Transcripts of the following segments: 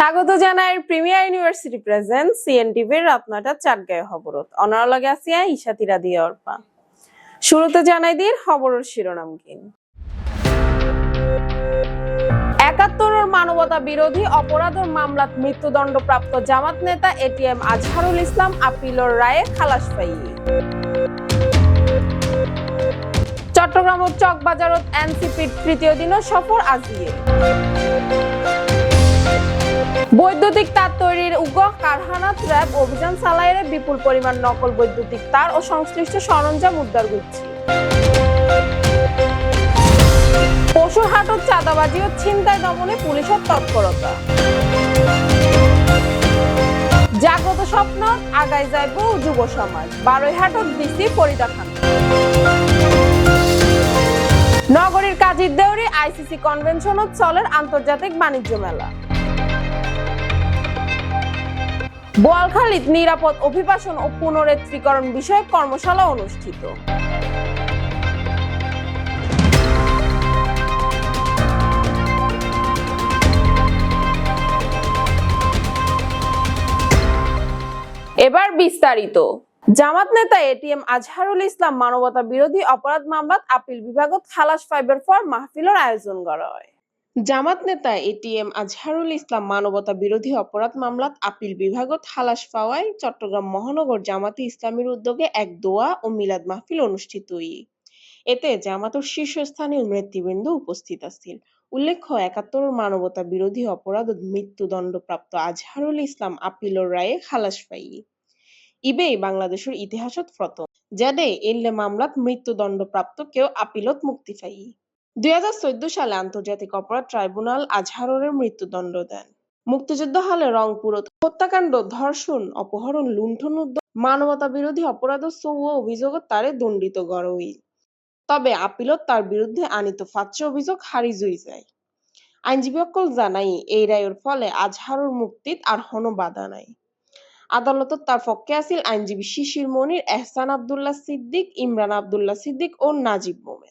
স্বাগত জানাই premier university present সিএনটিভির নয়টা চাটগাঁয় খবরত। অনারলগে আসিয়া ইশাতিরা দিয়ে অর্পা। শুরুতে জানাই দিন খবরের শিরোনাম কিন একাত্তরের মানবতা বিরোধী অপরাধের মামলাত মৃত্যুদণ্ডপ্রাপ্ত জামাত নেতা এটিএম আজহারুল ইসলাম আপিলর রায়ে খালাস পাই চট্টগ্রাম চকবাজারত এনসিপির তৃতীয় দিনের সফর আজিয়ে। বৈদ্যুতিক তার তৈরির উগ্র কারখানা ট্র্যাপ অভিযান চালাইয়ে বিপুল পরিমাণ নকল বৈদ্যুতিক তার ও সংশ্লিষ্ট সরঞ্জাম উদ্ধার করছে পশুর হাটত চাঁদাবাজি ও ছিনতাই দমনে পুলিশের তৎপরতা। জাগ্রত স্বপ্ন আগাই যাইব যুব সমাজ। বারোই হাটত দিছি ফরিদা খান। নগরীর কাজীর দেউরি, আইসিসি কনভেনশনত চলের আন্তর্জাতিক বাণিজ্য মেলা। বোয়ালখালীত নিরাপদ অভিবাসন ও পুনরেত্রীকরণ বিষয়ক কর্মশালা অনুষ্ঠিত। এবার বিস্তারিত। জামাত নেতা এটিএম আজহারুল ইসলাম মানবতা বিরোধী অপরাধ মামলাত আপিল বিভাগত খালাস পাইবার পর মাহফিলের আয়োজন করা হয় জামাত নেতা এটিএম আজহারুল ইসলাম মানবতা বিরোধী অপরাধ মামলাত আপিল বিভাগত খালাস পাওয়ায় চট্টগ্রাম মহানগর জামাতে ইসলামীর উদ্যোগে এক দোয়া ও মিলাদ মাহফিল অনুষ্ঠিত হই এতে জামাতের শীর্ষস্থানীয় নেতৃবৃন্দ উপস্থিত আছিল। উল্লেখ্য, একাত্তর মানবতা বিরোধী অপরাধ মৃত্যুদণ্ডপ্রাপ্ত আজহারুল ইসলাম আপিলর রায়ে খালাস পাই। ইবেই বাংলাদেশের ইতিহাসত প্রথম। যাদে এল্লে মামলাত মৃত্যুদণ্ডপ্রাপ্ত কেউ আপিলত মুক্তি পাই। দুই হাজার চোদ্দ সালে আন্তর্জাতিক অপরাধ ট্রাইব্যুনাল আজহারের মৃত্যুদণ্ড দেন। মুক্তিযুদ্ধ হলে রংপুরত হত্যাকাণ্ড, ধর্ষণ, অপহরণ, লুণ্ঠন মানবতা বিরোধী অপরাধ সৌ অভিযোগত তারে দণ্ডিত গড়ই তবে আপিলত তার বিরুদ্ধে আনিত ফাঁচ অভিযোগ খারিজ হয়ে যায়। আইনজীবীসকল জানাই, এই রায়ের ফলে আজহারুর মুক্তিত আর হন বাধা নাই। আদালতত তার পক্ষে আছিল আইনজীবী শিশির মনির, এহসান আবদুল্লাহ সিদ্দিক, ইমরান আবদুল্লাহ সিদ্দিক ও নাজিব মোমেন।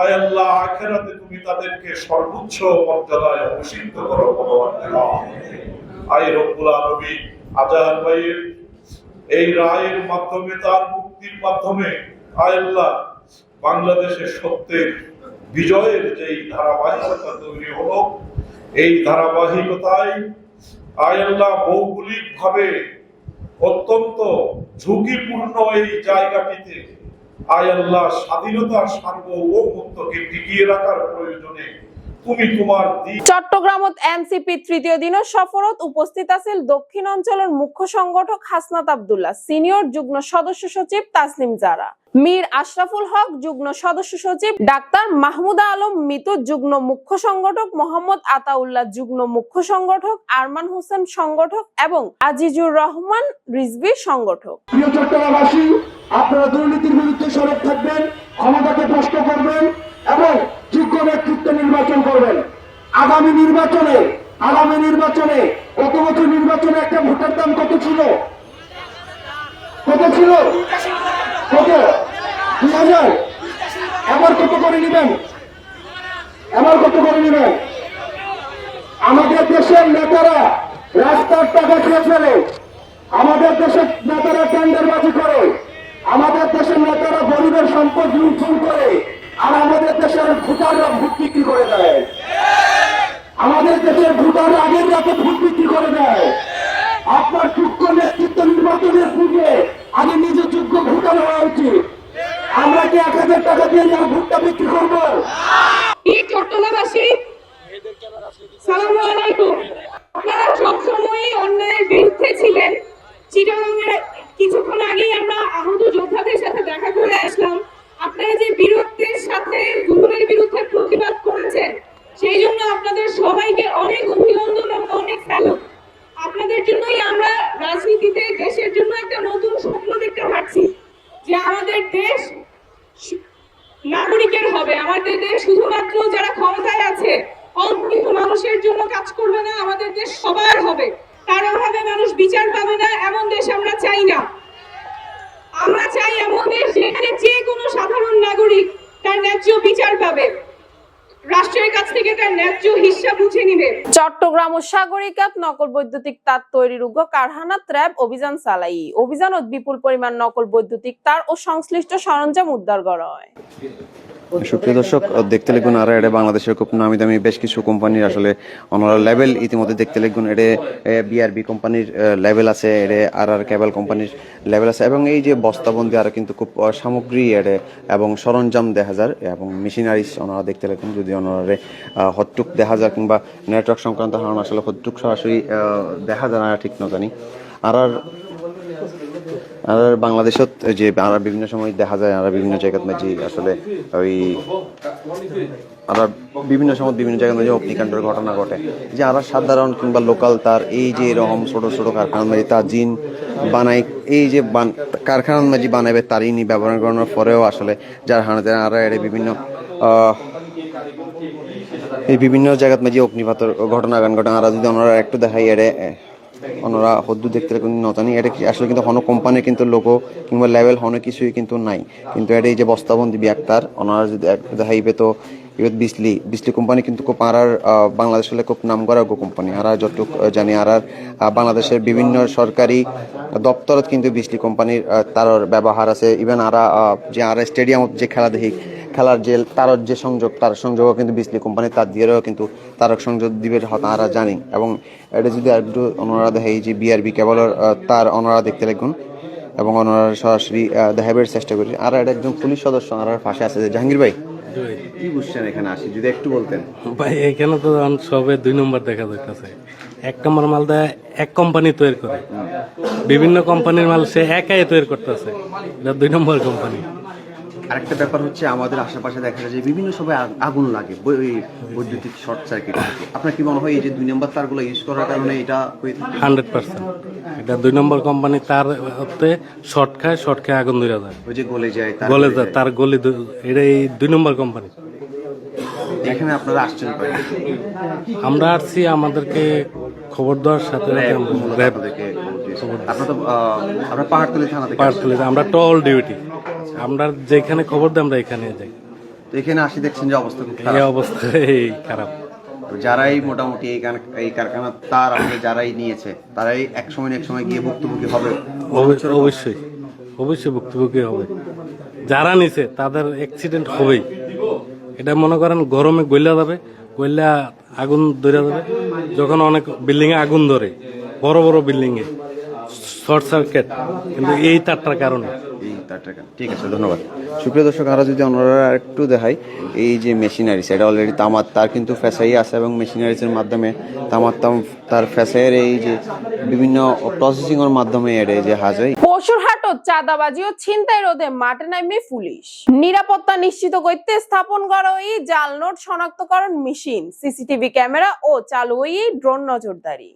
আয় আল্লাহ, আখেরাতে তুমি তাদেরকে সর্বোচ্চ মর্যাদায় অভিষিক্ত করো, ভগবান আয় রব্বুল আলমী আজাহার ভাইয়ের এই রায়ের মাধ্যমে, তার মুক্তির মাধ্যমে, আয় আল্লাহ, বাংলাদেশের সত্যের বিজয়ের যেই ধারাবাহিকতা তৈরি হলো, এই ধারাবাহিকতায় আয় আল্লাহ ভৌগোলিক ভাবে অত্যন্ত ঝুঁকিপূর্ণ এই জায়গাটিতে আয় আল্লাহ স্বাধীনতা সার্বভৌমত্বকে টিকিয়ে রাখার প্রয়োজনে তুমি তোমার চট্টগ্রামত এনসিপি তৃতীয় দিনের সফরত উপস্থিত আছিল দক্ষিণ অঞ্চলের মুখ্য সংগঠক হাসনাত আব্দুল্লাহ সিনিয়র যুগ্ম সদস্য সচিব তাসলিম জারা মীর আশরাফুল হক যুগ্ম সদস্য সচিব ডাক্তার মাহমুদা আলম মিতু যুগ্ম মুখ্য সংগঠক মোহাম্মদ আতাউল্লাহ যুগ্ম মুখ্য সংগঠক আরমান হোসেন সংগঠক এবং আজিজুর রহমান রিজভি সংগঠক। প্রিয় চট্টগ্রামবাসী আপনারা দুর্নীতির বিরুদ্ধে সরব থাকবেন ক্ষমতাকে প্রশ্ন করবেন এবং যোগ্য নেতৃত্ব নির্বাচন করবেন। আগামী নির্বাচনে আগামী নির্বাচনে গত বছর নির্বাচনে একটা ভোটের দাম কত ছিল? কত ছিল? কত? দুই হাজার। এবার কত করে নেবেন? এবার কত করে নেবেন? আমাদের দেশের নেতারা রাস্তার টাকা খেয়ে ফেলে। আমাদের দেশের নেতারা টেন্ডারবাজি করে। আমাদের দেশের নেতারা গরিবের সম্পদ লুণ্ঠন করে। আর আমাদের দেশের ভোটাররা ভোট বিক্রি করে দেয়। আমাদের দেশের ভোটাররা আগের রাতে ভোট বিক্রি করে দেয়। আপনার যোগ্য নেতৃত্ব নির্বাচনের পূর্বে আগে নিজে যোগ্য ভোটার হওয়া উচিত। আমরা কি এক হাজার টাকা দিয়ে যার ভোটটা বিক্রি করব? এই চট্টগ্রামবাসী সালামু আলাইকুম আপনারা সবসময় অন্যায়ের বিরুদ্ধে ছিলেন চিটাগাংয়ে কিছুক্ষণ আগেই আমরা আহত যোদ্ধাদের সাথে দেখা করে আসলাম আপনারা যে বীরত্বের সাথে জুলুমের বিরুদ্ধে প্রতিবাদ করেছেন সেই জন্য আপনাদের সবাইকে অনেক অনেকের হবে আমাদের দেশ শুধুমাত্র যারা ক্ষমতায় আছে অল্প কিছু মানুষের জন্য কাজ করবে না আমাদের দেশ সবার হবে তার অভাবে মানুষ বিচার পাবে না এমন দেশ আমরা চাই না। আমরা চাই এমন দেশ যেখানে যে কোনো সাধারণ নাগরিক তার ন্যায্য বিচার পাবে। রাষ্ট্রের কাছ থেকে তার ন্যায্য হিসাব বুঝে নিবে। চট্টগ্রাম ও সাগরিকাত নকল বৈদ্যুতিক তার তৈরির উগ্র কারখানা ত্র্যাব অভিযান চালাই। অভিযানত বিপুল পরিমাণ নকল বৈদ্যুতিক তার ও সংশ্লিষ্ট সরঞ্জাম উদ্ধার করা হয়। সুপ্রিয় দর্শক, দেখতে লিখুন আর এটা বাংলাদেশের খুব নামি দামি বেশ কিছু কোম্পানির আসলে অনারা লেভেল ইতিমধ্যে দেখতে লিখুন। এটা বিআরবি কোম্পানির লেভেল আছে এটা আর আর কেবল কোম্পানির লেভেল আছে এবং এই যে বস্তাবন্দি আর কিন্তু খুব সামগ্রী এড়ে এবং সরঞ্জাম দেখা যায় এবং মেশিনারিজ ওনারা দেখতে লিখুন। যদি ওনারে হটটুক দেখা যায় কিংবা নেটওয়ার্ক সংক্রান্ত কারণ আসলে হটটুক সরাসরি দেখা যায় না, ঠিক না জানি। আর আর আর বাংলাদেশত যে আর বিভিন্ন সময় দেখা যায় আর বিভিন্ন জায়গাত মাঝে আসলে ওই আর বিভিন্ন সময় বিভিন্ন জায়গার মাঝে অগ্নিকাণ্ডের ঘটনা ঘটে। যে আর সাধারণ কিংবা লোকাল তার এই যে এরকম ছোট ছোট কারখানার মাঝে তার জিন বানাই এই যে কারখানার মাঝে বানাবে তারই নি ব্যবহার করানোর পরেও আসলে যার হানাতে আর এর বিভিন্ন এই বিভিন্ন জায়গাত মাঝে অগ্নিপাতর ঘটনা গান ঘটনা আর যদি ওনারা একটু দেখাই, এড়ে ওনারা হদ্দু দেখতে নতানি, এটা আসলে কিন্তু হনো কোম্পানির কিন্তু লোগো কিংবা লেভেল হনো কিছুই কিন্তু নাই। কিন্তু এটা এই যে বস্তাবন্দি বিয়াক্তার ওনারা যদি দেখাইবে তো এবার বিসলি বিসলি কোম্পানি কিন্তু খুব আর বাংলাদেশ হলে খুব নাম করা কোম্পানি আর যতটুক জানি, আর বাংলাদেশের বিভিন্ন সরকারি দপ্তরত কিন্তু বিসলি কোম্পানির তার ব্যবহার আছে। ইভেন আর যে আর স্টেডিয়ামত যে খেলা দেখি খেলার যে তারক যে সংযোগ তার সংযোগও কিন্তু বিসলি কোম্পানি তার দিয়েও কিন্তু তারক সংযোগ দিবে তারা জানি। এবং এটা যদি আর একটু ওনারা দেখে যে বিআরবি কেবলের তার ওনারা দেখতে লাগুন। এবং ওনারা সরাসরি দেখাবার চেষ্টা করি। আর এটা একজন পুলিশ সদস্য ওনার পাশে আছে যে জাহাঙ্গীর ভাই। কি বুঝছেন এখানে আসি? যদি একটু বলতেন। ভাই এখানে তো সবে দুই নম্বর দেখা যাইতেছে। এক নম্বর মাল দেয় এক কোম্পানি তৈরি করে। বিভিন্ন কোম্পানির মাল সে একাই তৈরি করতেছে। দুই নম্বর কোম্পানি। আরেকটা ব্যাপার হচ্ছে আমাদের আশেপাশে দেখা যায় যে বিভিন্ন সময় আগুন লাগে বৈদ্যুতিক শর্ট সার্কিট। আপনার কি মনে হয় এই যে দুই নম্বর তারগুলো ইউজ করার কারণে এটা হান্ড্রেড পার্সেন্ট। এটা দুই নম্বর কোম্পানি তার হতে শর্ট খায় শর্ট খায় আগুন ধরে যায়। ওই যে গলে যায় তার গলে যায় তার গলি এটা এই দুই নম্বর কোম্পানি। এখানে আপনারা আসছেন আমরা আসছি আমাদেরকে খবর দেওয়ার সাথে আপনার তো পাহাড়তলি থানা থেকে আমরা টল ডিউটি। আমরা যেখানে খবর দিই আমরা এখানে যাই। তো এখানে আসি দেখছেন যে অবস্থা খুব এই খারাপ। অবস্থা এই খারাপ। যারাই মোটামুটি এই কার- এই কারখানার তার আসলে যারাই নিয়েছে তারাই এক সময় না এক সময় গিয়ে ভুক্তভোগী হবে। অবশ্য- অবশ্যই অবশ্যই ভুক্তভোগী হবে। যারা নিছে তাদের অ্যাক্সিডেন্ট হবেই। এটা মনে করেন গরমে গইলা যাবে গইলা আগুন ধরে যাবে। যখন অনেক বিল্ডিং এ আগুন ধরে বড় বড় বিল্ডিং এ শর্ট সার্কিট কিন্তু এই তারটার কারণে। এই? ঠিক আছে, ধন্যবাদ। সুপ্রিয় দর্শক, আরও যদি ওনারা একটু দেখাই, এই যে মেশিনারিজ এটা অলরেডি তামার, তার কিন্তু ফেসাই আছে এবং মেশিনারিজের মাধ্যমে তামার, তাম, তার ফেসাইয়ের এই যে বিভিন্ন প্রসেসিং এর মাধ্যমে এটা যে হাজাই। পশুরহাট চাঁদাবাজি ও ছিনতাই রোধে মাঠে নামে পুলিশ। নিরাপত্তা নিশ্চিত করতে স্থাপন করা ওই জাল নোট শনাক্তকরণ মেশিন সিসিটিভি ক্যামেরা ও চালু ওই ড্রোন নজরদারি।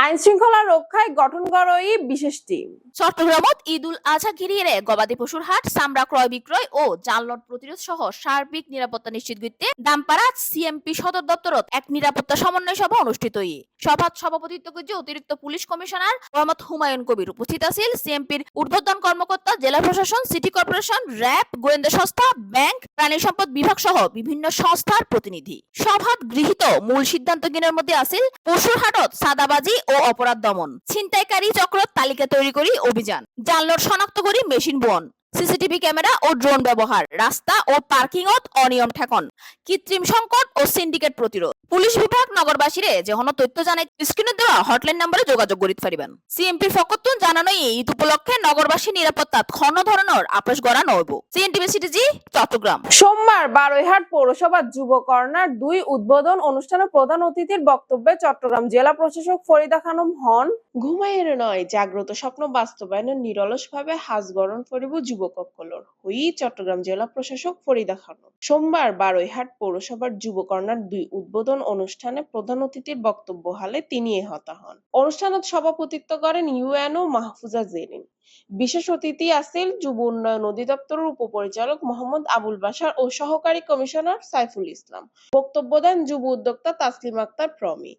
আইন শৃঙ্খলা রক্ষায় গঠন করাই বিশেষ টিম। চট্টগ্রামত ঈদুল আজহা ঘিরিয়ে গবাদি পশুর হাট, চামড়া ক্রয় বিক্রয় ও জালনট প্রতিরোধ সহ সার্বিক নিরাপত্তা নিশ্চিত করতে দামপাড়া সিএমপি সদর দপ্তরত এক নিরাপত্তা সমন্বয় সভা অনুষ্ঠিত সভাত সভাপতিত্ব করছে অতিরিক্ত পুলিশ কমিশনার মোহাম্মদ হুমায়ুন কবির উপস্থিত আছিল। সিএমপির উদ্বোধন কর্মকর্তা জেলা প্রশাসন, সিটি কর্পোরেশন, র্যাব, গোয়েন্দা সংস্থা, ব্যাংক, প্রাণী সম্পদ বিভাগ সহ বিভিন্ন সংস্থার প্রতিনিধি। সভাত গৃহীত মূল সিদ্ধান্ত গিনের মধ্যে আছিল পশুর হাটত সাদাবাজি ও অপরাধ দমন। ছিনতাইকারী চক্র তালিকা তৈরি করি অভিযান। জালনোট শনাক্ত করি মেশিন বন সিসিটিভি ক্যামেরা ও ড্রোন ব্যবহার, রাস্তা ও পার্কিংত অনিয়ম ঠেকন, কৃত্রিম সংকট ও সিন্ডিকেট প্রতিরোধ। পুলিশ বিভাগ নগরবাসীরে যে হন তথ্য জানাই স্ক্রিনে দেওয়া হটলাইন নম্বরে যোগাযোগ করিতে পারিবেন। সিএমপির ফকতুন জানানো ঈদ উপলক্ষে নগরবাসী নিরাপত্তাত ক্ষণ ধরনের আপোষ গড়া নইব সিএনটিভি সিটিজি, চট্টগ্রাম। সোমবার বারৈহাট পৌরসভার যুব কর্নার দুই উদ্বোধন অনুষ্ঠানে প্রধান অতিথির বক্তব্যে চট্টগ্রাম জেলা প্রশাসক ফরিদা খানম হন, ঘুমাইয়ের নয়, জাগ্রত স্বপ্ন বাস্তবায়নের নিরলসভাবে হাজ গরণ করিব যুব যুবকক্কলর হুই, চট্টগ্রাম জেলা প্রশাসক ফরিদা খানম। সোমবার বারৈহাট পৌরসভার যুব কর্নার দুই উদ্বোধন অনুষ্ঠানে প্রধান অতিথির বক্তব্য হালে তিনি এহত হন। অনুষ্ঠানত সভাপতিত্ব করেন ইউএনও মাহফুজা জেরিন। বিশেষ অতিথি আছেন যুব উন্নয়ন অধিদপ্তরের উপপরিচালক মোহাম্মদ আবুল বাশার ও সহকারী কমিশনার সাইফুল ইসলাম। বক্তব্য দেন যুব উদ্যোক্তা তাসলিম আক্তার প্রমি।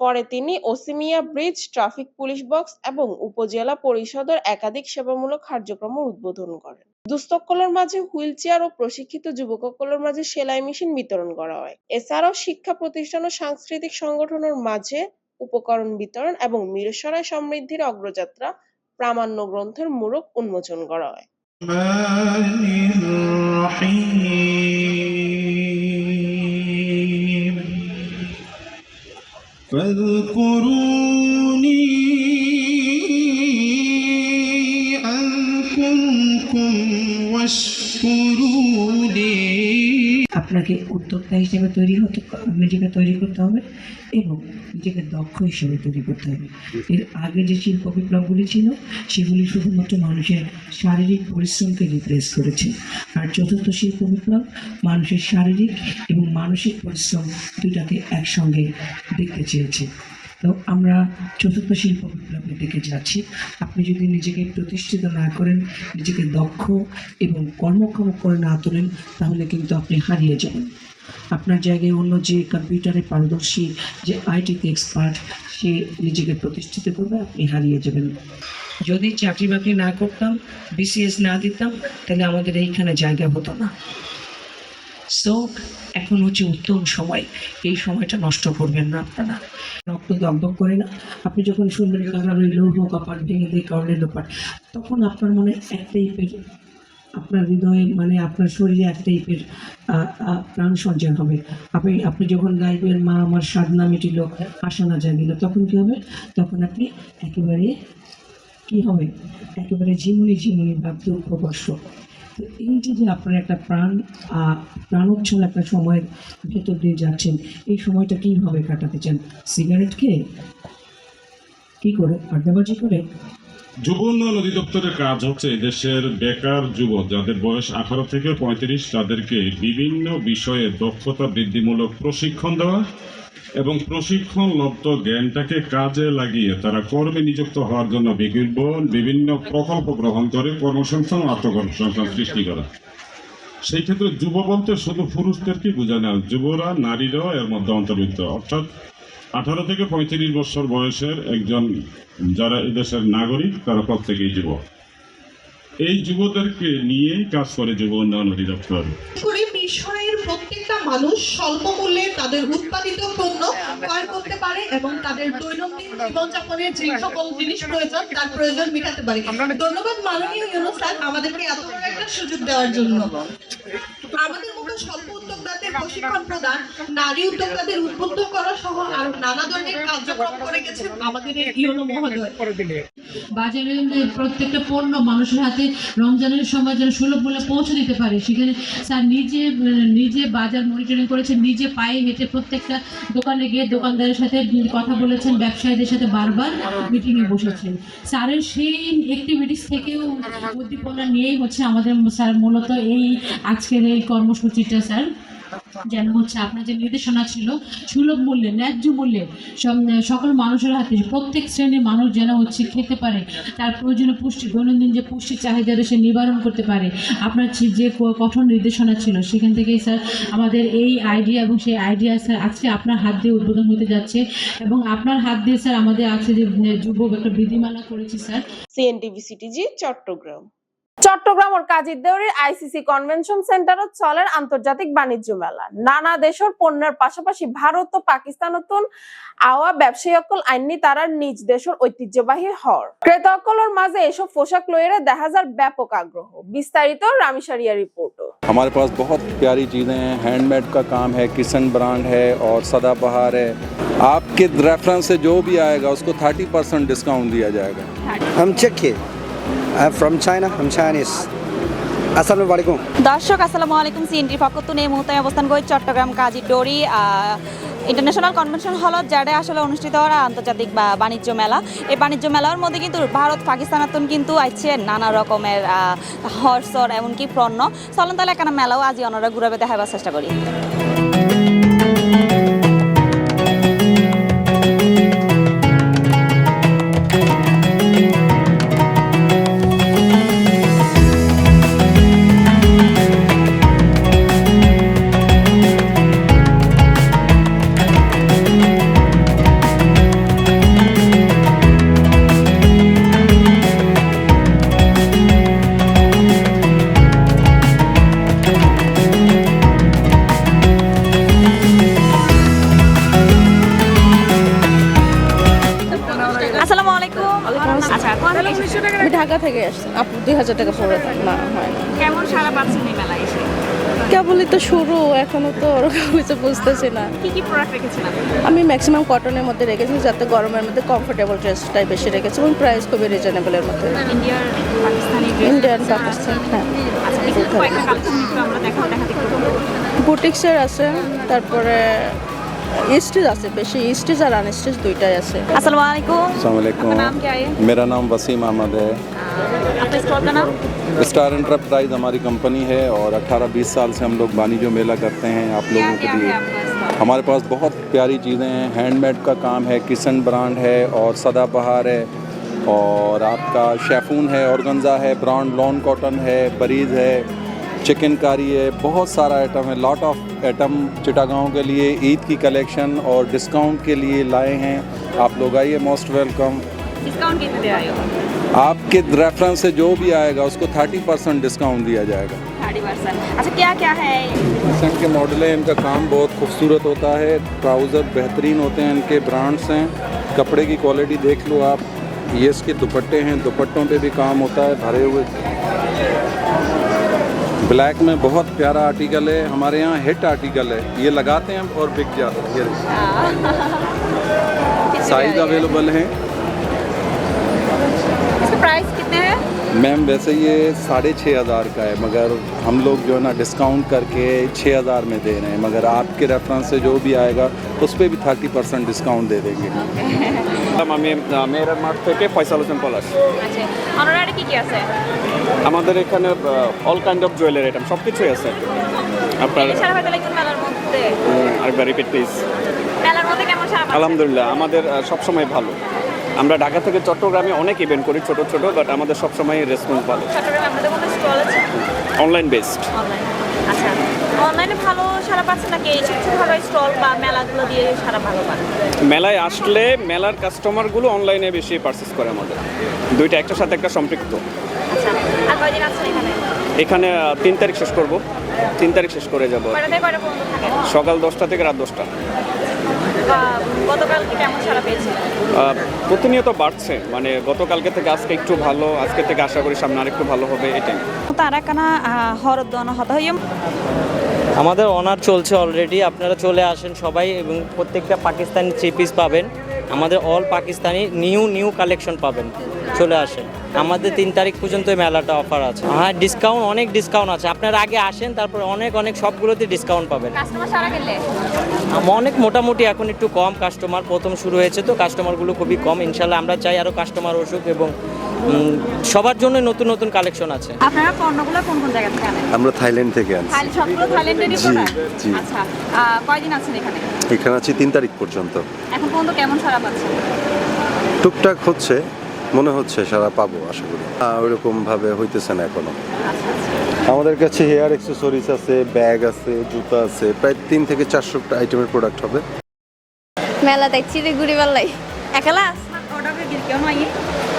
পরে তিনি ওসিমিয়া ব্রিজ, ট্রাফিক পুলিশ বক্স এবং উপজেলা পরিষদের একাধিক সেবামূলক কার্যক্রম উদ্বোধন করেন। দুস্থকলের মাঝে হুইল চেয়ার ও প্রশিক্ষিত যুবককলের মাঝে সেলাই মেশিন বিতরণ করা হয়। এছাড়াও শিক্ষা প্রতিষ্ঠান ও সাংস্কৃতিক সংগঠনের মাঝে উপকরণ বিতরণ এবং মিরসরাই সমৃদ্ধির অগ্রযাত্রা প্রামাণ্য গ্রন্থের মূরক উন্মোচন করা হয়। فاذكروني أذكركم واشكروني আপনাকে উদ্যোক্তা হিসেবে তৈরি হতে নিজেকে তৈরি করতে হবে এবং নিজেকে দক্ষ হিসেবে তৈরি করতে হবে। এর আগে যে শিল্প বিপ্লবগুলি ছিল, সেগুলি শুধুমাত্র মানুষের শারীরিক পরিশ্রমকে রিপ্লেস করেছে। আর চতুর্থ শিল্প বিপ্লব, মানুষের শারীরিক এবং মানসিক পরিশ্রম দুটাকে একসঙ্গে দেখতে চেয়েছে। তো আমরা চতুর্থ শিল্প বিপ্লবের দিকে যাচ্ছি। আপনি যদি নিজেকে প্রতিষ্ঠিত না করেন, নিজেকে দক্ষ এবং কর্মক্ষম করে না তোলেন, তাহলে কিন্তু আপনি হারিয়ে যাবেন। আপনার জায়গায় অন্য যে কম্পিউটারে পারদর্শী, যে আইটিতে এক্সপার্ট, সে নিজেকে প্রতিষ্ঠিত করবে, আপনি হারিয়ে যাবেন। যদি চাকরি বাকরি না করতাম, বিসিএস না দিতাম, তাহলে আমাদের এইখানে জায়গা হতো না। সো এখন হচ্ছে উত্তম সময়। এই সময়টা নষ্ট করবেন না আপনারা। রক্ত দগদগ করে না। আপনি যখন শুনবেন কারণ লৌহ কপাট ভেঙে দিয়ে কারণে লোপাট তখন আপনার মনে এক টাইপের আপনার হৃদয়ে মানে আপনার শরীরে এক টাইপের প্রাণ সঞ্চার হবে। আপনি আপনি যখন গাইবেন, মা আমার সাধনা মিটিল আশা না জাগিল, তখন কী হবে? তখন আপনি একেবারে কী হবে? একেবারে ঝিমুনি ঝিমুনি ভাব দুঃখ এই যে যে আপনার একটা প্রাণ প্রাণোচ্ছল একটা সময়ের ভেতর দিয়ে যাচ্ছেন, এই সময়টা কীভাবে কাটাতে চান? সিগারেট খেয়ে? কী করে? আড্ডাবাজি করে? যুব উন্নয়ন অধিদপ্তরের কাজ হচ্ছে দেশের বেকার যুবক যাদের বয়স আঠারো থেকে পঁয়ত্রিশ তাদেরকে বিভিন্ন বিষয়ে দক্ষতা বৃদ্ধিমূলক প্রশিক্ষণ দেওয়া এবং প্রশিক্ষণ লব্ধ জ্ঞানটাকে কাজে লাগিয়ে তারা কর্মে নিযুক্ত হওয়ার জন্য বিভিন্ন বিভিন্ন প্রকল্প গ্রহণ করে কর্মসংস্থান আত্মকর্মসংস্থান সৃষ্টি করা। সেই ক্ষেত্রে যুব বলতে শুধু পুরুষদেরকে বোঝায় না, যুবরা, নারীরাও এর মধ্যে অন্তর্ভুক্ত। অর্থাৎ আঠারো থেকে পঁয়ত্রিশ বছর বয়সের একজন যারা এদেশের নাগরিক, তারা প্রত্যেকেই যুবক। এই যুবদেরকে নিয়ে কাজ করে যুব উন্নয়ন অধিদপ্তর। মিশরের প্রত্যেকটা মানুষ স্বল্প মূল্যে তাদের উৎপাদিত পণ্য ক্রয় করতে পারে এবং তাদের দৈনন্দিন জীবনযাপনের যে সকল জিনিস প্রয়োজন, তার প্রয়োজন মেটাতে পারে। ধন্যবাদ মাননীয় আমাদেরকে এত একটা সুযোগ দেওয়ার জন্য। আমাদের মতো স্বল্প প্রশিক্ষণ প্রদান, নারী উদ্যোক্তাদের উদ্বুদ্ধ করা সহ আরও নানা ধরনের কার্যক্রম করে গেছেন আমাদের ইউনো মহোদয়। বাজারে প্রত্যেকটা পণ্য মানুষের হাতে রমজানের সময় যেন সুলভ মূল্যে পৌঁছে দিতে পারে। সেখানে স্যার নিজে নিজে বাজার মনিটরিং করেছেন, নিজে পায়ে হেঁটে প্রত্যেকটা দোকানে গিয়ে দোকানদারের সাথে কথা বলেছেন, ব্যবসায়ীদের সাথে বারবার মিটিংয়ে বসেছেন। স্যারের সেই অ্যাক্টিভিটিস থেকেও উদ্দীপনা নিয়েই হচ্ছে আমাদের স্যার মূলত এই আজকের এই কর্মসূচিটা, স্যার। যেন হচ্ছে আপনার যে নির্দেশনা ছিল, সুলভ মূল্যে, ন্যায্য মূল্যে সকল মানুষের হাতে, প্রত্যেক শ্রেণির মানুষ যেন হচ্ছে খেতে পারে। তার প্রয়োজনীয় পুষ্টি, দৈনন্দিন যে পুষ্টি চাহিদা সে নিবারণ করতে পারে। আপনার যে- যে কঠোর নির্দেশনা ছিল, সেখান থেকেই স্যার আমাদের এই আইডিয়া এবং সেই আইডিয়া স্যার আজকে আপনার হাত দিয়ে উদ্বোধন হতে যাচ্ছে এবং আপনার হাত দিয়ে স্যার আমাদের আজকে যে যুব একটা বিধিমালা করেছি sir. CNTV CTG Chattogram. Chittagong ও কাজীর দেউরির আইসিসি কনভেনশন সেন্টারত চলের আন্তর্জাতিক বাণিজ্য মেলা নানা দেশের পণ্যের পাশাপাশি ভারত ও পাকিস্তানতুন আওয়া ব্যবসায়ী অকল আইনি তারার নিজ দেশের ঐতিহ্যবাহী হর ক্রেতা অকলের মাঝে এসব পোশাক লইরে দেখা যার ব্যাপক আগ্রহ বিস্তারিত রামিশারিয়া রিপোর্টও हमारे पास बहुत प्यारी चीज़ें हैं हैंडमेड का काम है किसन ब्रांड है और सदाबहार है आपके रेफरेंस से जो भी आएगा उसको थर्टी परसेंट डिस्काउंट दिया जाएगा हम check From China. I'm Chinese. আসসালামু আলাইকুম দর্শক, আসসালামু আলাইকুম। সিএনটির পক্ষ থেকে এই মুহূর্তে অবস্থান করি চট্টগ্রাম কাজী ডোরি ইন্টারন্যাশনাল কনভেনশন হলত যারা আসলে অনুষ্ঠিত হওয়ার আন্তর্জাতিক বা বাণিজ্য মেলা। এই বাণিজ্য মেলার মধ্যে কিন্তু ভারত পাকিস্তানাতন কিন্তু আছে নানা রকমের হর্সর এমনকি পণ্য। চলন তাহলে মেলাও আজি অনরা ঘুরাবে দেখাবার চেষ্টা করি। হাজার টাকা পড়ে না হয় না কেমন সারা পাচ্ছেন এই মেলায় এসে কেবলই তো শুরু এখনো তো ওরকম কিছু বুঝতেছি না কি কি প্রোডাক্ট রেখেছেন আপনি আমি ম্যাক্সিমাম কটনের মধ্যে রেখেছি যাতে গরমের মধ্যে কমফোর্টেবল ড্রেসটাই বেশি রেখেছি এবং প্রাইস খুবই রিজনেবলের মধ্যে ইন্ডিয়ার পাকিস্তানি ড্রেস ইন্ডিয়ান পাকিস্তান হ্যাঁ আচ্ছা এখানে কয়েকটা কালেকশন একটু আমরা দেখাও দেখাতে একটু বুটিক্সের আছে তারপরে স্টিচ আছে বেশি স্টিচ আর আনস্টিচ দুইটাই আছে আসসালামু আলাইকুম अलैक्म आपका नाम क्या है? मेरा नाम वसीम अहमद है आपके स्टॉल का नाम? स्टार एंटरप्राइज हमारी कंपनी है और 18-20 साल से हम लोग बानिजो मेला करते हैं आप लोगों के लिए। हमारे पास बहुत प्यारी चीज़ें हैं हैंडमेड का काम है किसन ब्रांड है और सदाबहार है और आपका शेफून है ऑर्गेन्जा है ब्रांड लॉन कॉटन है बरीज है चिकनकारी है बहुत सारा आइटम है लॉट ऑफ़ आइटम चिटागांव के लिए ईद की कलेक्शन और डिस्काउंट के लिए लाए हैं। आप लोग आइए मोस्ट वेलकम। डिस्काउंट कितने दे रहे हो आपके रेफरेंस से जो भी आएगा उसको 30 परसेंट डिस्काउंट दिया जाएगा। Thirty percent. अच्छा क्या क्या है? किसन के मॉडल हैं इनका काम बहुत खूबसूरत होता है। ट्राउज़र बेहतरीन होते हैं इनके ब्रांड्स हैं। कपड़े की क्वालिटी देख लो आप। ये इसके दुपट्टे हैं दुपट्टों पे भी काम होता है भरे हुए। ब्लैक में बहुत प्यारा आर्टिकल है हमारे यहाँ हिट आर्टिकल है। ये लगाते हैं और बिक जाता है साइज़ अवेलेबल हैं। प्राइस कितने हैं मैम वैसे ये साढ़े छः हज़ार का है मगर हम लोग जो है ना डिस्काउंट करके छः हज़ार में दे रहे हैं मगर आपके रेफरेंस से जो भी आएगा उस पर भी थर्टी परसेंट डिस्काउंट दे देंगे আমি মেয়ের মাঠ থেকে ফয়সাল হোসেন পলাশ আচ্ছা অনারারে কি কি আছে আমাদের এখানে all kind of jewellery item সব কিছুই আছে আপনার সারা হয়তো লাগবে মেলার মধ্যে উম, আরেকবার রিপিট প্লিজ মেলার মধ্যে কেমন সারা পাচ্ছেন? আলহামদুলিল্লাহ আমাদের আহ, সবসময় ভালো আমরা ঢাকা থেকে চট্টগ্রামে অনেক ইভেন্ট করি ছোট ছোট বাট আমাদের সবসময় রেসপন্স ভালো। অনলাইন বেসড আচ্ছা। অনলাইনে ভালো সারা পাচ্ছেন নাকি এই ছোট স্টল বা মেলাগুলো দিয়ে সারা ভালো পান? মেলায় আসলে মেলার কাস্টমারগুলো অনলাইনে বেশি পারচেস করে আমাদের। দুইটা একটার সাথে একটা সম্পৃক্ত। আচ্ছা আর কয়দিন আছেন এখানে? এখানে তিন তারিখ শেষ করব। তিন তারিখ শেষ করে যাব। সকাল দশটা থেকে রাত দশটা। গতকালকে কেমন সারা পেয়েছিলেন প্রতিনিয়ত বাড়ছে। মানে গতকালকে থেকে আজকে একটু ভালো আজকে থেকে আশা করি সামনে আরেকটু ভালো হবে এটাই। তারা কানা হরদন হত হইম আমাদের অনার চলছে অলরেডি আপনারা চলে আসেন সবাই এবং প্রত্যেকটা পাকিস্তানি চিপিস পিস পাবেন। আমাদের all Pakistani new new collection পাবেন। চলে আসেন আমাদের তিন তারিখ পর্যন্ত এই মেলাটা অফার আছে। হ্যাঁ ডিসকাউন্ট অনেক ডিসকাউন্ট আছে। আপনার আগে আসেন তারপর অনেক অনেক সবগুলোতে ডিসকাউন্ট পাবেন। কাস্টমার সারা গেলে? আম- অনেক মোটামুটি এখন একটু কম কাস্টমার প্রথম শুরু হয়েছে তো কাস্টমারগুলো খুবই কম। ইনশাল্লাহ আমরা চাই আরও কাস্টমার অসুখ এবং সবার জন্য নতুন নতুন কালেকশন আছে। আপনারা পণ্যগুলো কোন কোন জায়গা থেকে আনেন? আমরা থাইল্যান্ড থেকে আনছি। সবগুলো থাইল্যান্ডেরই জি, প্রোডাক্ট জি। আচ্ছা কয়দিন আছেন এখানে? এখানে আছি তিন তারিখ পর্যন্ত। এখন পর্যন্ত কেমন সারা পাচ্ছেন? টুকটাক হচ্ছে। মনে হচ্ছে সারা পাবো আশা করি। ওইরকম ভাবে হইতেছে না এখনও। আমাদের কাছে হেয়ার অ্যাক্সেসরিজ আছে ব্যাগ আছে জুতা আছে প্রায় তিন থেকে চারশো আইটেমের প্রোডাক্ট হবে। মেলা দেখছি রে ঘুরি বেলাই। একলা?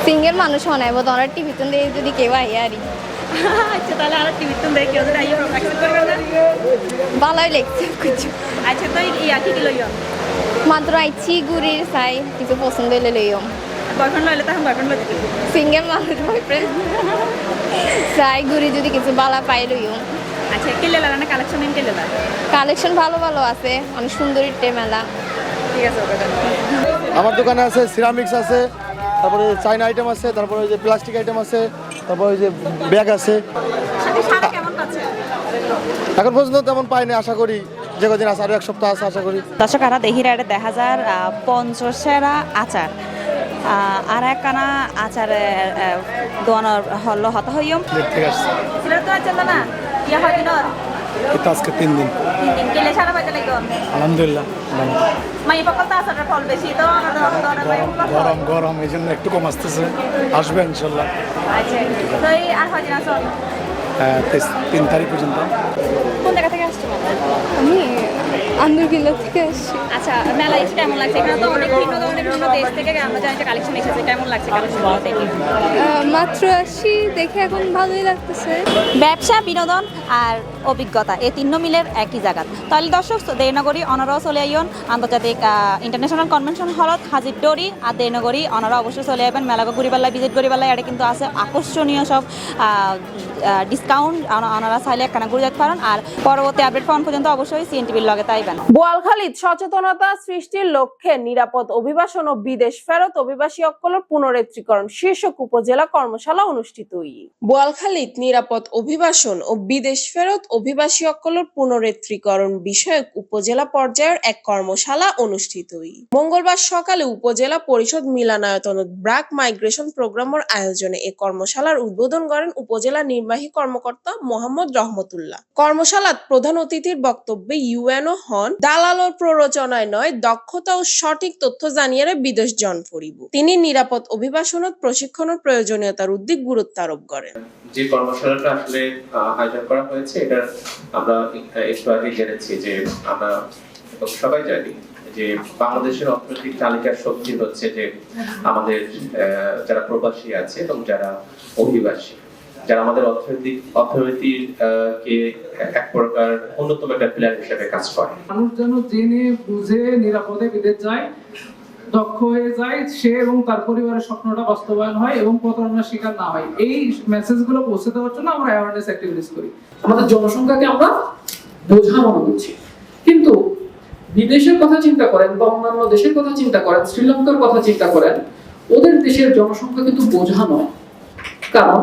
সিঙ্গেল মানুষ হনাই বোধ ওনার টিভি তুন দিয়ে যদি কেউ আই আরি। আচ্ছা তাহলে আর টিভি তো দেখে ওদের আইও অ্যাকসেপ্ট করবেন না? ভালোই লেগছে কিছু। আচ্ছা তো ইয়া কি কি লইও মাত্র আইছি ঘুরির চাই কিছু পছন্দ হইলে লইম যদি কিছু বালা আচ্ছা কেলে লাগানো কালেকশন কেলে কালেকশন ভালো ভালো আছে অনেক সুন্দর মেলা ঠিক আছে আমার দোকানে আছে সিরামিক্স আছে তারপরে চাইনা আইটেম আছে তারপরে ওই যে প্লাস্টিক আইটেম আছে তারপরে ওই যে ব্যাগ আছে। এখন পর্যন্ত তেমন পাইনি আশা করি। যে কদিন আছে আরও এক সপ্তাহ আছে আশা করি। দর্শক আরা দেহিরা এটা দেখা যার পঞ্চশেরা আচার। আর একখানা আচারের দোয়ানোর হল্লো হতা হইম ঠিক আছে। সিলেট তো আছেন না ইয়া হয় দিনর। এটা আজকে তিন দিন। তিন দিন গেলে সারা পাইতে লাগতো আলহামদুলিল্লাহ মাই পকল তো আচারের ফল বেশি তো গরম গরম এই জন্য একটু কম আসতেছে। আসবে ইনশাল্লাহ। আচ্ছা তো এই আর হয় দিন আসল তিন তারিখ পর্যন্ত। কোন জায়গা থেকে আসছো? আমি আন্দরকিল্লা থেকে আসছি। আচ্ছা মেলা এসে কেমন লাগছে? এখানে তো অনেক ভিন্ন ধরনের বিভিন্ন দেশ থেকে আমরা জানি যে কালেকশন এসেছে। কেমন লাগছে কালেকশন দেখে? মাত্র আসছি দেখে এখন ভালোই লাগতেছে। ব্যবসা বিনোদন আর অভিজ্ঞতা এই তিন মিলের একই জায়গা। তাহলে দর্শক দেয়নগরী অনারাও চলে আইন আন্তর্জাতিক ইন্টারন্যাশনাল কনভেনশন হলত হাজির ডরি আর দেয়নগরী অনারা অবশ্যই চলে যাবেন মেলাগো ঘুরিপাল্লা ভিজিট করিপাল্লা এটা কিন্তু আছে আকর্ষণীয় সব ডিসকাউন্ট অনারা চাইলে একখানা ঘুরে যেতে পারেন আর পরবর্তী আপডেট পাওয়ান পর্যন্ত অবশ্যই সিএনটিভির লগে তাইবেন বোয়ালখালীত সচেতনতা সৃষ্টির লক্ষ্যে নিরাপদ অভিবাসন ও বিদেশ ফেরত অভিবাসী অক্কলের পুনরেত্রীকরণ শীর্ষক উপজেলা কর্মশালা অনুষ্ঠিত বোয়ালখালীত নিরাপদ অভিবাসন ও বিদেশ ফেরত অভিবাসী অক্কলের পুনরেত্রীকরণ বিষয়ক উপজেলা পর্যায়ের এক কর্মশালা অনুষ্ঠিত মঙ্গলবার সকালে উপজেলা পরিষদ মিলানায়তন ব্রাক মাইগ্রেশন প্রোগ্রামের আয়োজনে এ কর্মশালার উদ্বোধন করেন উপজেলা নির্বাহী কর্মকর্তা মোহাম্মদ রহমতুল্লাহ। কর্মশালাত প্রধান অতিথির বক্তব্যে ইউএনও হন, দালালর প্ররোচনায় নয়, দক্ষতা ও সঠিক তথ্য জানিয়ে বিদেশ জন ফরিব। তিনি নিরাপদ অভিবাসনত প্রশিক্ষণের প্রয়োজনীয়তার উদ্দিক গুরুত্ব আরোপ করেন। যে কর্মশালাটা আসলে আয়োজন করা হয়েছে এটা আমরা একটু আগে জেনেছি যে আমরা সবাই জানি যে বাংলাদেশের অর্থনৈতিক তালিকার শক্তি হচ্ছে যে আমাদের যারা প্রবাসী আছে এবং যারা অভিবাসী যারা আমাদের অর্থনৈতিক, অর্থনীতির কে এক প্রকার অন্যতম একটা পিলার হিসেবে কাজ করে। মানুষ যেন জেনে, বুঝে, নিরাপদে বিদেশ যায়, দক্ষ হয়ে যায়, সে এবং তার পরিবারের স্বপ্নটা বাস্তবায়ন হয় এবং প্রতারণার শিকার না হয়। এই পৌঁছে দেওয়ার জন্য আমরা অ্যাওয়ারনেস অ্যাক্টিভিটিস করি। আমাদের জনসংখ্যাকে আমরা বোঝা মনে করছি কিন্তু বিদেশের কথা চিন্তা করেন বা অন্যান্য দেশের কথা চিন্তা করেন, শ্রীলঙ্কার কথা চিন্তা করেন, ওদের দেশের জনসংখ্যা কিন্তু বোঝা নয়। কারণ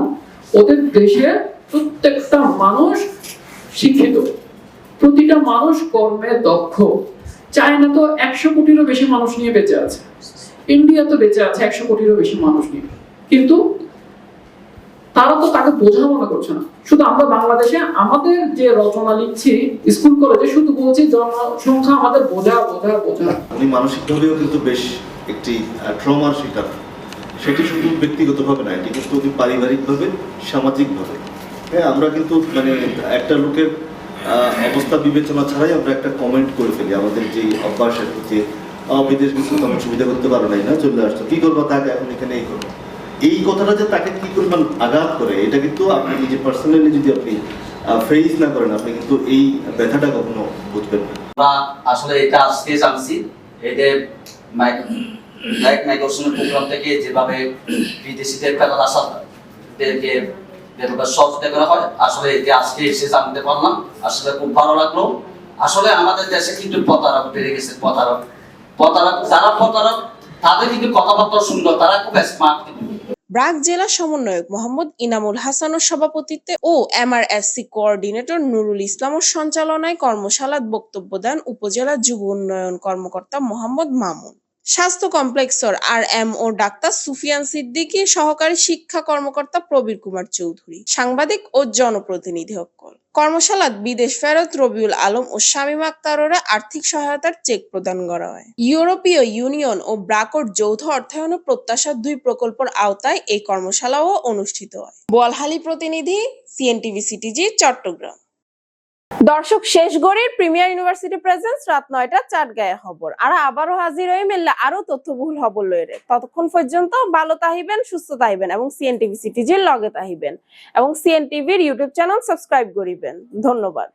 ওদের দেশে প্রত্যেকটা মানুষ শিক্ষিত। প্রতিটা মানুষ কর্মে দক্ষ। চায়না তো একশো কোটিরও বেশি মানুষ নিয়ে বেঁচে আছে। ইন্ডিয়া তো বেঁচে আছে একশো কোটিরও বেশি মানুষ নিয়ে। কিন্তু তারা তো তাকে বোঝা মনে করছে না। শুধু আমরা বাংলাদেশে আমাদের যে রচনা লিখছি স্কুল কলেজে শুধু বলছি জনসংখ্যা আমাদের বোঝা বোঝা বোঝা। উনি মানসিকভাবেও কিন্তু বেশ একটি ট্রমার শিকার। সেটি শুধু ব্যক্তিগতভাবে না এটি কিন্তু অতি পারিবারিকভাবে, সামাজিকভাবে। হ্যাঁ আমরা কিন্তু মানে একটা লোকের অবস্থা বিবেচনা ছাড়াই আমরা একটা কমেন্ট করে ফেলি আমাদের যে অভ্যাস যে বিদেশ গেছো, তো সুবিধা করতে পারো নাই না, চলে আসছো, কি করব, তাকে এখন এখানে এই করব? এই কথাটা যে তাকে কি পরিমাণ আঘাত করে, এটা কিন্তু আপনি নিজে পার্সোনালি যদি আপনি ফেস না করেন, আপনি কিন্তু এই ব্যথাটা কখনো বুঝবেন না। আসলে এটা আজকে জানছি, এই লাইক প্রোগ্রাম থেকে যেভাবে বিদেশিদের যেভাবে করা হয়, আসলে আজকে এসে জানতে পারলাম, আসলে খুব ভালো লাগল। আসলে আমাদের দেশে কিন্তু প্রতারক বেড়ে গেছে, প্রতারক। প্রতারক, যারা প্রতারক, তাদের কিন্তু কথাবার্তা সুন্দর তারা খুব স্মার্ট ব্রাক জেলা সমন্বয়ক মোহাম্মদ ইনামুল হাসানের সভাপতিত্বে ও এমআরএফসি কোঅর্ডিনেটর নুরুল ইসলামের সঞ্চালনায় কর্মশালাত বক্তব্য দেন উপজেলা যুব উন্নয়ন কর্মকর্তা মোহাম্মদ মামুন। স্বাস্থ্য কমপ্লেক্সর R M O doctor Sufian Siddiqui সহকারী শিক্ষা কর্মকর্তা প্রবীর কুমার চৌধুরী, সাংবাদিক ও জনপ্রতিনিধি অক্কল কর্মশালাত বিদেশ ফেরত রবিউল আলম ও শামীম আক্তাররা আর্থিক সহায়তার চেক প্রদান করা হয়। ইউরোপীয় ইউনিয়ন ও ব্রাকর যৌথ অর্থায়ন প্রত্যাশার দুই প্রকল্পের আওতায় এই কর্মশালাও অনুষ্ঠিত হয়। বোয়ালহালি প্রতিনিধি, সিএনটিভি সিটিজি, চট্টগ্রাম। দর্শক শেষ গড়ির প্রিমিয়ার ইউনিভার্সিটি প্রেজেন্স রাত নয়টা চার গায়ে খবর। আর আবারও হাজির হয়ে মেললে আরও তথ্যবহুল খবর লইরে ততক্ষণ পর্যন্ত ভালো তাহিবেন, সুস্থ তাহিবেন এবং সিএনটিভি সিটিজির লগে তাহিবেন এবং সিএনটিভির ইউটিউব চ্যানেল সাবস্ক্রাইব করিবেন। ধন্যবাদ।